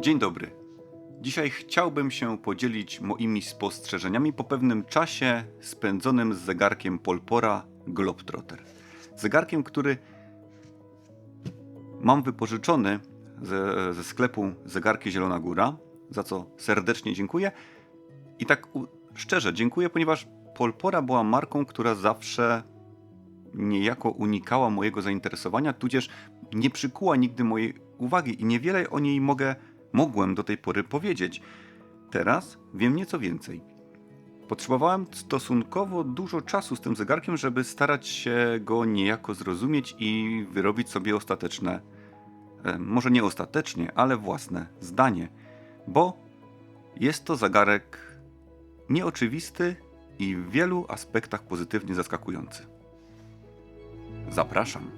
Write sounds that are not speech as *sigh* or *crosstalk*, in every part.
Dzień dobry. Dzisiaj chciałbym się podzielić moimi spostrzeżeniami po pewnym czasie spędzonym z zegarkiem Polpora Globetrotter. Zegarkiem, który mam wypożyczony ze, ze sklepu Zegarki Zielona Góra, za co serdecznie dziękuję. I tak szczerze dziękuję, ponieważ Polpora była marką, która zawsze niejako unikała mojego zainteresowania, tudzież nie przykuła nigdy mojej uwagi i niewiele o niej mogę, mogłem do tej pory powiedzieć. Teraz wiem nieco więcej. Potrzebowałem stosunkowo dużo czasu z tym zegarkiem, żeby starać się go niejako zrozumieć i wyrobić sobie ostateczne, e, może nie ostatecznie, ale własne zdanie, bo jest to zegarek nieoczywisty i w wielu aspektach pozytywnie zaskakujący. Zapraszam.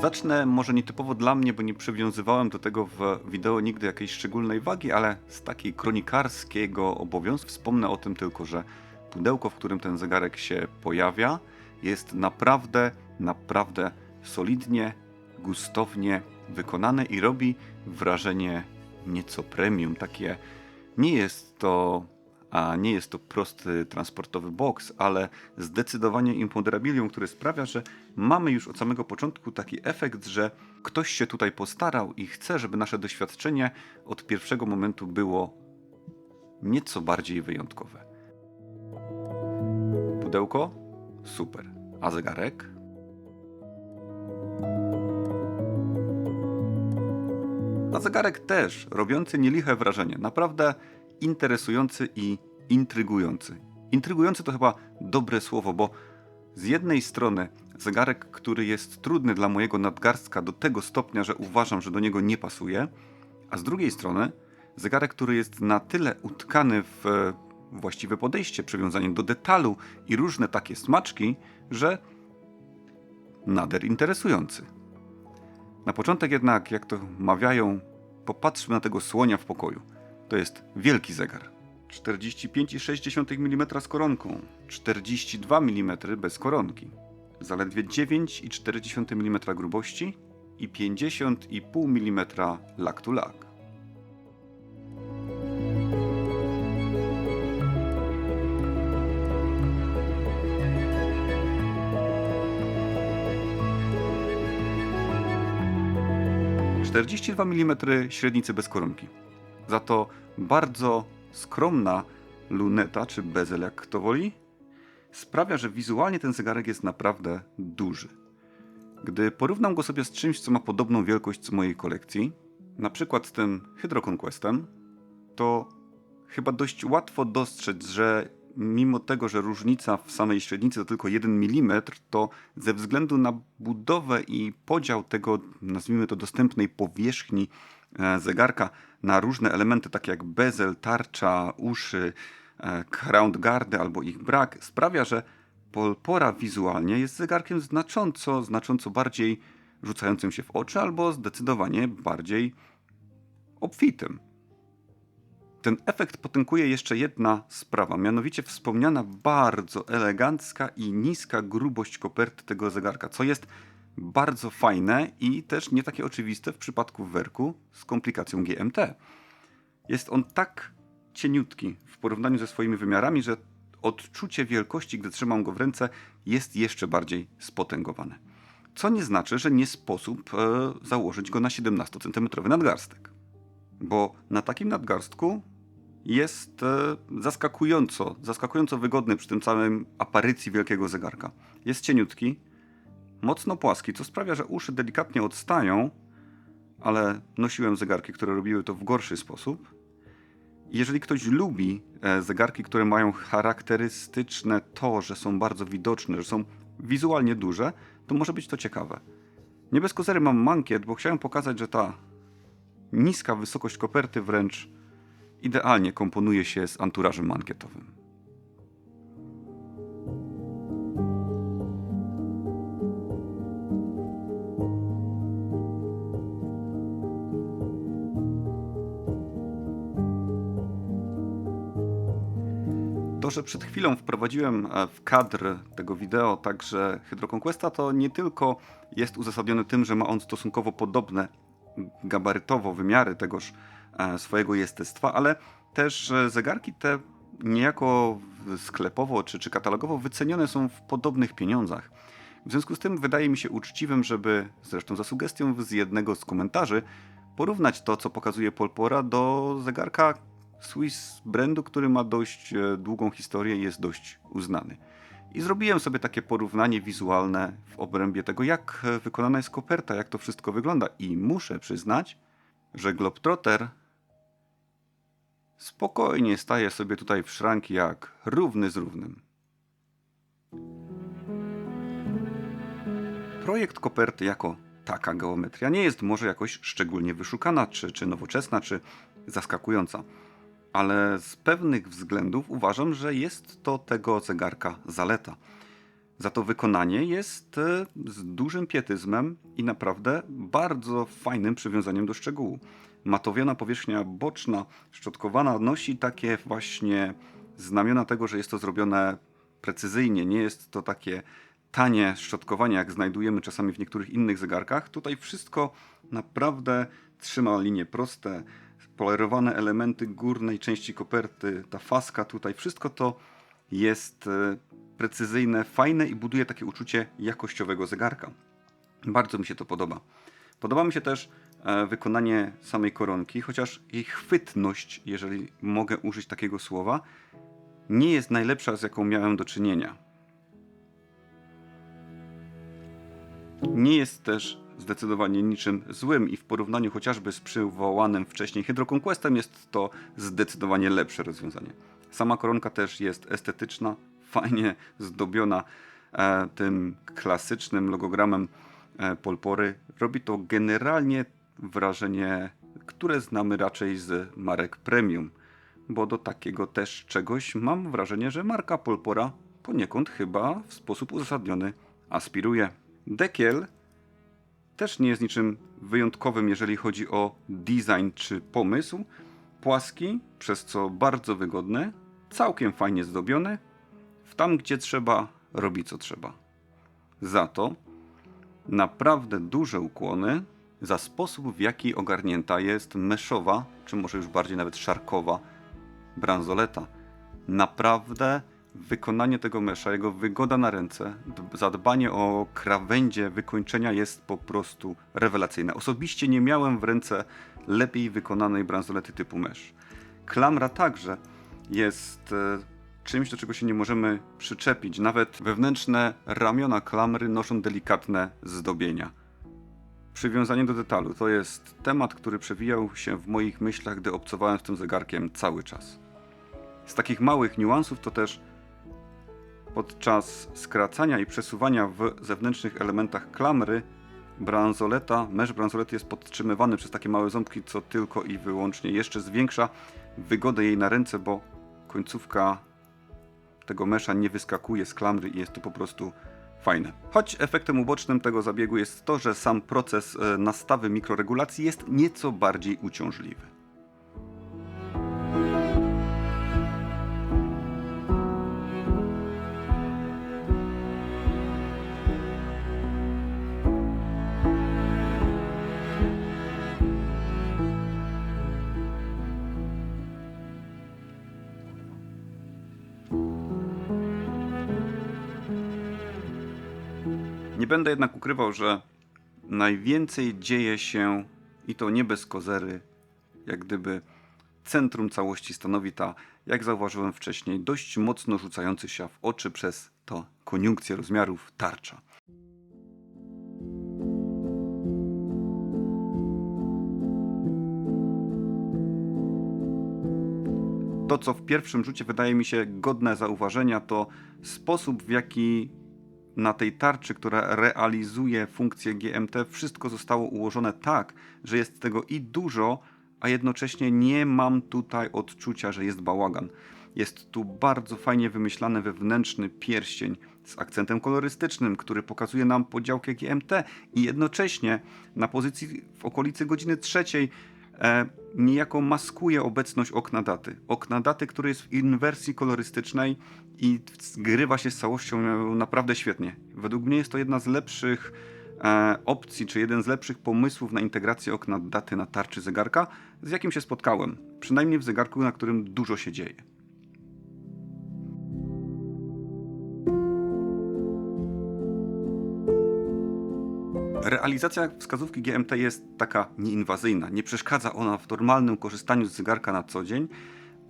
Zacznę może nietypowo dla mnie, bo nie przywiązywałem do tego w wideo nigdy jakiejś szczególnej wagi, ale z takiej kronikarskiego obowiązku wspomnę o tym tylko, że pudełko, w którym ten zegarek się pojawia, jest naprawdę, naprawdę solidnie, gustownie wykonane i robi wrażenie nieco premium. Takie nie jest to a nie jest to prosty transportowy box, ale zdecydowanie imponderabilium, który sprawia, że mamy już od samego początku taki efekt, że ktoś się tutaj postarał i chce, żeby nasze doświadczenie od pierwszego momentu było nieco bardziej wyjątkowe. Pudełko? Super. A zegarek? A zegarek też, robiący nieliche wrażenie. Naprawdę interesujący i intrygujący. Intrygujący to chyba dobre słowo, bo z jednej strony zegarek, który jest trudny dla mojego nadgarstka do tego stopnia, że uważam, że do niego nie pasuje, a z drugiej strony zegarek, który jest na tyle utkany w właściwe podejście, przywiązanie do detalu i różne takie smaczki, że nader interesujący. Na początek jednak, jak to mawiają, popatrzmy na tego słonia w pokoju. To jest wielki zegar. 45,6 mm z koronką, 42 mm bez koronki, zaledwie 9,4 mm grubości i 50,5 mm lak to lak. Czterdzieści dwa mm średnicy bez koronki. Za to bardzo skromna luneta, czy bezel, jak kto woli, sprawia, że wizualnie ten zegarek jest naprawdę duży. Gdy porównam go sobie z czymś, co ma podobną wielkość co mojej kolekcji, na przykład z tym Hydro Conquestem, to chyba dość łatwo dostrzec, że mimo tego, że różnica w samej średnicy to tylko 1 mm, to ze względu na budowę i podział tego, nazwijmy to, dostępnej powierzchni e, zegarka na różne elementy, takie jak bezel, tarcza, uszy, e, crown guardy albo ich brak, sprawia, że Polpora wizualnie jest zegarkiem znacząco, znacząco bardziej rzucającym się w oczy albo zdecydowanie bardziej obfitym. Ten efekt potękuje jeszcze jedna sprawa, mianowicie wspomniana bardzo elegancka i niska grubość koperty tego zegarka, co jest bardzo fajne i też nie takie oczywiste w przypadku werku z komplikacją GMT. Jest on tak cieniutki w porównaniu ze swoimi wymiarami, że odczucie wielkości, gdy trzymam go w ręce, jest jeszcze bardziej spotęgowane. Co nie znaczy, że nie sposób e, założyć go na 17 cm nadgarstek. Bo na takim nadgarstku jest e, zaskakująco, zaskakująco wygodny przy tym całym aparycji wielkiego zegarka. Jest cieniutki, mocno płaski, co sprawia, że uszy delikatnie odstają, ale nosiłem zegarki, które robiły to w gorszy sposób. Jeżeli ktoś lubi e, zegarki, które mają charakterystyczne to, że są bardzo widoczne, że są wizualnie duże, to może być to ciekawe. Nie bez kozery mam mankiet, bo chciałem pokazać, że ta niska wysokość koperty wręcz idealnie komponuje się z anturażem mankietowym. To, że przed chwilą wprowadziłem e, w kadr tego wideo także Hydroconquesta, to nie tylko jest uzasadnione tym, że ma on stosunkowo podobne gabarytowo wymiary tegoż e, swojego jestestwa, ale też e, zegarki te niejako sklepowo czy, czy katalogowo wycenione są w podobnych pieniądzach. W związku z tym wydaje mi się uczciwym, żeby, zresztą za sugestią z jednego z komentarzy, porównać to, co pokazuje Polpora do zegarka Swiss brandu, który ma dość e, długą historię i jest dość uznany. I zrobiłem sobie takie porównanie wizualne w obrębie tego, jak e, wykonana jest koperta, jak to wszystko wygląda. I muszę przyznać, że Globetrotter spokojnie staje sobie tutaj w szranki jak równy z równym. Projekt koperty jako taka geometria nie jest może jakoś szczególnie wyszukana, czy, czy nowoczesna, czy zaskakująca. Ale z pewnych względów uważam, że jest to tego zegarka zaleta. Za to wykonanie jest e, z dużym pietyzmem i naprawdę bardzo fajnym przywiązaniem do szczegółu. Matowiona powierzchnia boczna, szczotkowana, nosi takie właśnie znamiona tego, że jest to zrobione precyzyjnie. Nie jest to takie tanie szczotkowanie, jak znajdujemy czasami w niektórych innych zegarkach. Tutaj wszystko naprawdę trzyma linie proste, polerowane elementy górnej części koperty, ta faska tutaj, wszystko to jest e, precyzyjne, fajne i buduje takie uczucie jakościowego zegarka. Bardzo mi się to podoba. Podoba mi się też e, wykonanie samej koronki, chociaż jej chwytność, jeżeli mogę użyć takiego słowa, nie jest najlepsza, z jaką miałem do czynienia. Nie jest też zdecydowanie niczym złym i w porównaniu chociażby z przywołanym wcześniej Hydroconquestem jest to zdecydowanie lepsze rozwiązanie. Sama koronka też jest estetyczna, *laughs* fajnie zdobiona e, tym klasycznym logogramem e, Polpory. Robi to generalnie wrażenie, które znamy raczej z marek premium, bo do takiego też czegoś mam wrażenie, że marka Polpora poniekąd chyba w sposób uzasadniony aspiruje. Dekiel też nie jest niczym wyjątkowym, jeżeli chodzi o design czy pomysł. Płaski, przez co bardzo wygodny, całkiem fajnie zdobiony, w tam gdzie trzeba, robi co trzeba. Za to naprawdę duże ukłony za sposób, w jaki ogarnięta jest meszowa, czy może już bardziej nawet szarkowa bransoleta. Naprawdę wykonanie tego mesza, jego wygoda na ręce, zadbanie o krawędzie wykończenia jest po prostu rewelacyjne. Osobiście nie miałem w ręce lepiej wykonanej bransolety typu mesh. Klamra także jest e, czymś, do czego się nie możemy przyczepić. Nawet wewnętrzne ramiona klamry noszą delikatne zdobienia. Przywiązanie do detalu to jest temat, który przewijał się w moich myślach, gdy obcowałem z tym zegarkiem cały czas. Z takich małych niuansów to też podczas skracania i przesuwania w zewnętrznych elementach klamry bransoleta, mesz bransolety jest podtrzymywany przez takie małe ząbki, co tylko i wyłącznie jeszcze zwiększa wygodę jej na ręce, bo końcówka tego mesza nie wyskakuje z klamry i jest to po prostu fajne. Choć efektem ubocznym tego zabiegu jest to, że sam proces e, nastawy mikroregulacji jest nieco bardziej uciążliwy. Będę jednak ukrywał, że najwięcej dzieje się i to nie bez kozery, jak gdyby centrum całości stanowi ta, jak zauważyłem wcześniej, dość mocno rzucający się w oczy przez to koniunkcję rozmiarów tarcza. To, co w pierwszym rzucie wydaje mi się godne zauważenia, to sposób, w jaki na tej tarczy, która realizuje funkcję GMT, wszystko zostało ułożone tak, że jest tego i dużo, a jednocześnie nie mam tutaj odczucia, że jest bałagan. Jest tu bardzo fajnie wymyślany wewnętrzny pierścień z akcentem kolorystycznym, który pokazuje nam podziałkę GMT i jednocześnie na pozycji w okolicy godziny trzeciej niejako maskuje obecność okna daty. Okna daty, które jest w inwersji kolorystycznej i zgrywa się z całością naprawdę świetnie. Według mnie jest to jedna z lepszych e, opcji, czy jeden z lepszych pomysłów na integrację okna daty na tarczy zegarka, z jakim się spotkałem. Przynajmniej w zegarku, na którym dużo się dzieje. Realizacja wskazówki GMT jest taka nieinwazyjna. Nie przeszkadza ona w normalnym korzystaniu z zegarka na co dzień,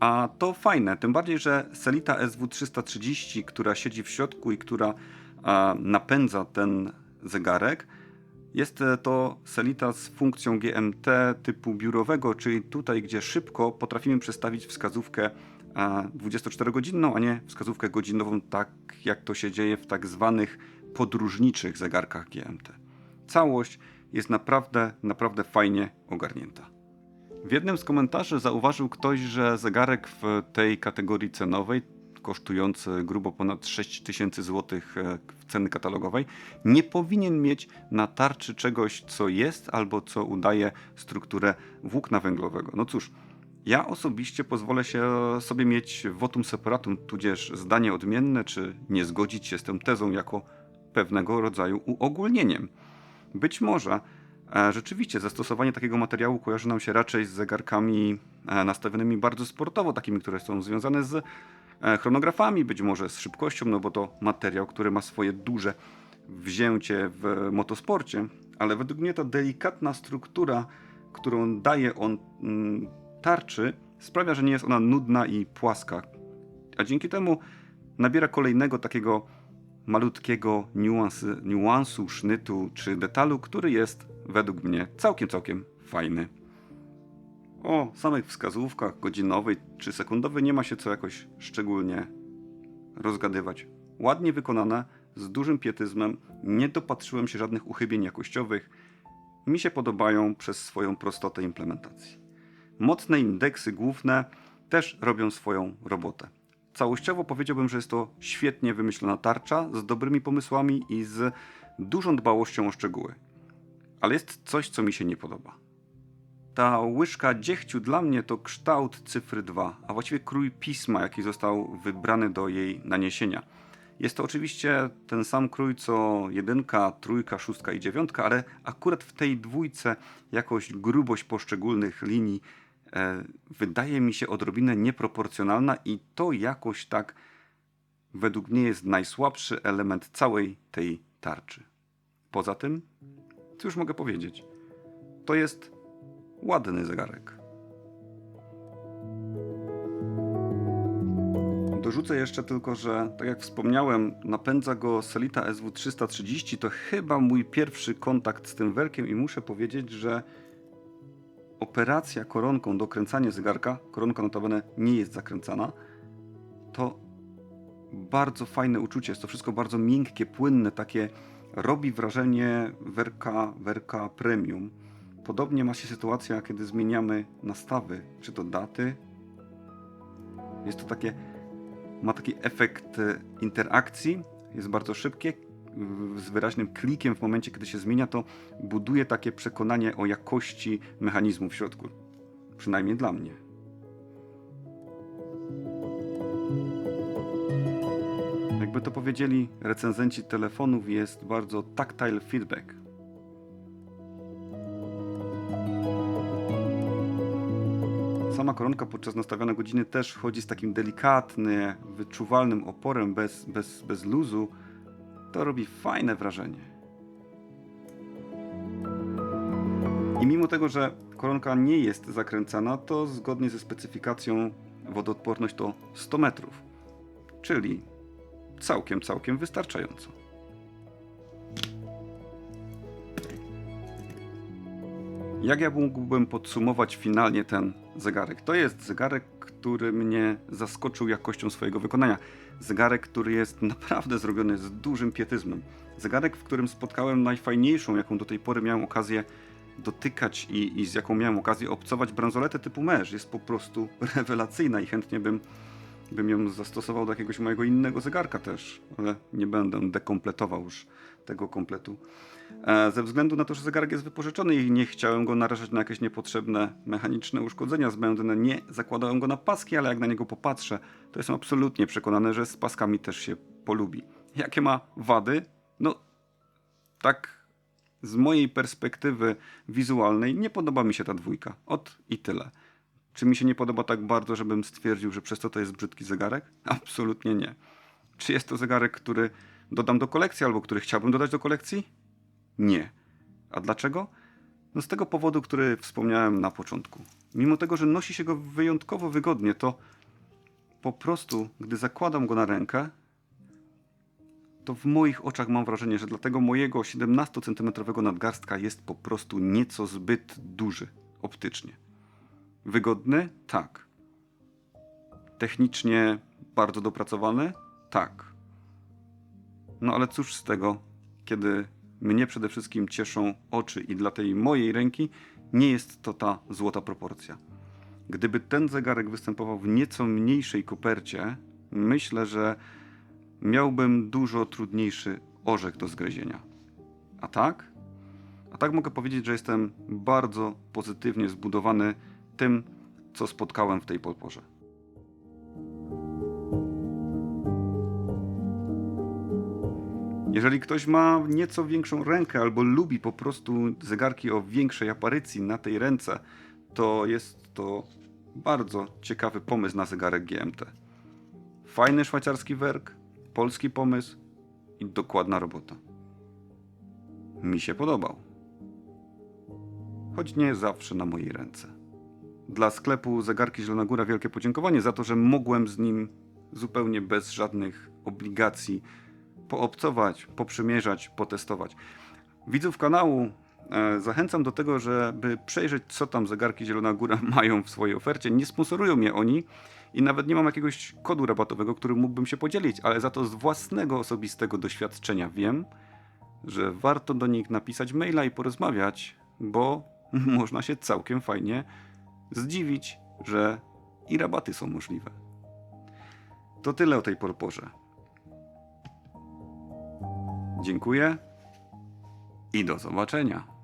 a to fajne. Tym bardziej, że Selita SW330, która siedzi w środku i która a, napędza ten zegarek, jest to Selita z funkcją GMT typu biurowego, czyli tutaj, gdzie szybko potrafimy przestawić wskazówkę 24-godzinną, a nie wskazówkę godzinową, tak jak to się dzieje w tak zwanych podróżniczych zegarkach GMT całość jest naprawdę, naprawdę fajnie ogarnięta. W jednym z komentarzy zauważył ktoś, że zegarek w tej kategorii cenowej, kosztujący grubo ponad 6000 zł w ceny katalogowej, nie powinien mieć na tarczy czegoś, co jest albo co udaje strukturę włókna węglowego. No cóż, ja osobiście pozwolę się sobie mieć votum separatum, tudzież zdanie odmienne, czy nie zgodzić się z tą tezą jako pewnego rodzaju uogólnieniem. Być może e, rzeczywiście zastosowanie takiego materiału kojarzy nam się raczej z zegarkami e, nastawionymi bardzo sportowo, takimi, które są związane z e, chronografami, być może z szybkością, no bo to materiał, który ma swoje duże wzięcie w motosporcie, ale według mnie ta delikatna struktura, którą daje on mm, tarczy, sprawia, że nie jest ona nudna i płaska. A dzięki temu nabiera kolejnego takiego malutkiego niuansy, niuansu, sznytu czy detalu, który jest według mnie całkiem, całkiem fajny. O samych wskazówkach godzinowej czy sekundowej nie ma się co jakoś szczególnie rozgadywać. Ładnie wykonane, z dużym pietyzmem, nie dopatrzyłem się żadnych uchybień jakościowych. Mi się podobają przez swoją prostotę implementacji. Mocne indeksy główne też robią swoją robotę. Całościowo powiedziałbym, że jest to świetnie wymyślona tarcza z dobrymi pomysłami i z dużą dbałością o szczegóły. Ale jest coś, co mi się nie podoba. Ta łyżka dziechciu dla mnie to kształt cyfry 2, a właściwie krój pisma, jaki został wybrany do jej naniesienia. Jest to oczywiście ten sam krój co jedynka, trójka, szóstka i dziewiątka, ale akurat w tej dwójce jakoś grubość poszczególnych linii wydaje mi się odrobinę nieproporcjonalna i to jakoś tak według mnie jest najsłabszy element całej tej tarczy. Poza tym, co już mogę powiedzieć, to jest ładny zegarek. Dorzucę jeszcze tylko, że tak jak wspomniałem, napędza go Selita SW330. To chyba mój pierwszy kontakt z tym werkiem i muszę powiedzieć, że operacja koronką, dokręcanie zegarka, koronka notabene nie jest zakręcana, to bardzo fajne uczucie. Jest to wszystko bardzo miękkie, płynne, takie robi wrażenie werka, werka premium. Podobnie ma się sytuacja, kiedy zmieniamy nastawy, czy to daty. Jest to takie, ma taki efekt e, interakcji, jest bardzo szybkie, z wyraźnym klikiem w momencie, kiedy się zmienia, to buduje takie przekonanie o jakości mechanizmu w środku. Przynajmniej dla mnie. Jakby to powiedzieli recenzenci telefonów, jest bardzo tactile feedback. Sama koronka podczas nastawiania godziny też chodzi z takim delikatnym, wyczuwalnym oporem, bez, bez, bez luzu to robi fajne wrażenie. I mimo tego, że koronka nie jest zakręcana, to zgodnie ze specyfikacją wodoodporność to 100 metrów, czyli całkiem, całkiem wystarczająco. Jak ja mógłbym podsumować finalnie ten zegarek? To jest zegarek, który mnie zaskoczył jakością swojego wykonania. Zegarek, który jest *laughs* naprawdę zrobiony z dużym pietyzmem. Zegarek, w którym spotkałem najfajniejszą, jaką do tej pory miałem okazję dotykać i, i z jaką miałem okazję obcować bransoletę typu męż. Jest po prostu *laughs* rewelacyjna i chętnie bym bym ją zastosował do jakiegoś mojego innego zegarka też, ale nie będę dekompletował już tego kompletu. E, Ze względu na to, że zegarek jest wypożyczony i nie chciałem go narażać na jakieś niepotrzebne mechaniczne uszkodzenia zbędne, nie zakładałem go na paski, ale jak na niego popatrzę, to jestem absolutnie przekonany, że z paskami też się polubi. Jakie ma wady? No, tak z mojej perspektywy wizualnej nie podoba mi się ta dwójka. Od i tyle. Czy mi się nie podoba tak bardzo, żebym stwierdził, że przez to to jest brzydki zegarek? Absolutnie nie. Czy jest to zegarek, który dodam do kolekcji albo który chciałbym dodać do kolekcji? Nie. A dlaczego? No z tego powodu, który wspomniałem na początku. Mimo tego, że nosi się go wyjątkowo wygodnie, to po prostu, gdy zakładam go na rękę, to w moich oczach mam wrażenie, że dla tego mojego 17-centymetrowego nadgarstka jest po prostu nieco zbyt duży optycznie. Wygodny? Tak. Technicznie bardzo dopracowany? Tak. No ale cóż z tego, kiedy mnie przede wszystkim cieszą oczy i dla tej mojej ręki nie jest to ta złota proporcja. Gdyby ten zegarek występował w nieco mniejszej kopercie, myślę, że miałbym dużo trudniejszy orzech do zgryzienia. A tak? A tak mogę powiedzieć, że jestem bardzo pozytywnie zbudowany tym, co spotkałem w tej podporze. Jeżeli ktoś ma nieco większą rękę albo lubi po prostu zegarki o większej aparycji na tej ręce, to jest to bardzo ciekawy pomysł na zegarek GMT. Fajny szwajcarski werk, polski pomysł i dokładna robota. Mi się podobał. Choć nie zawsze na mojej ręce. Dla sklepu Zegarki Zielona Góra wielkie podziękowanie za to, że mogłem z nim zupełnie bez żadnych obligacji poobcować, poprzymierzać, potestować. Widzów kanału e, zachęcam do tego, żeby przejrzeć, co tam zegarki Zielona Góra *laughs* mają w swojej ofercie. Nie sponsorują mnie oni i nawet nie mam jakiegoś kodu rabatowego, którym mógłbym się podzielić, ale za to z własnego osobistego doświadczenia wiem, że warto do nich napisać maila i porozmawiać, bo *laughs* można się całkiem fajnie zdziwić, że i rabaty są możliwe. To tyle o tej porporze. Dziękuję i do zobaczenia.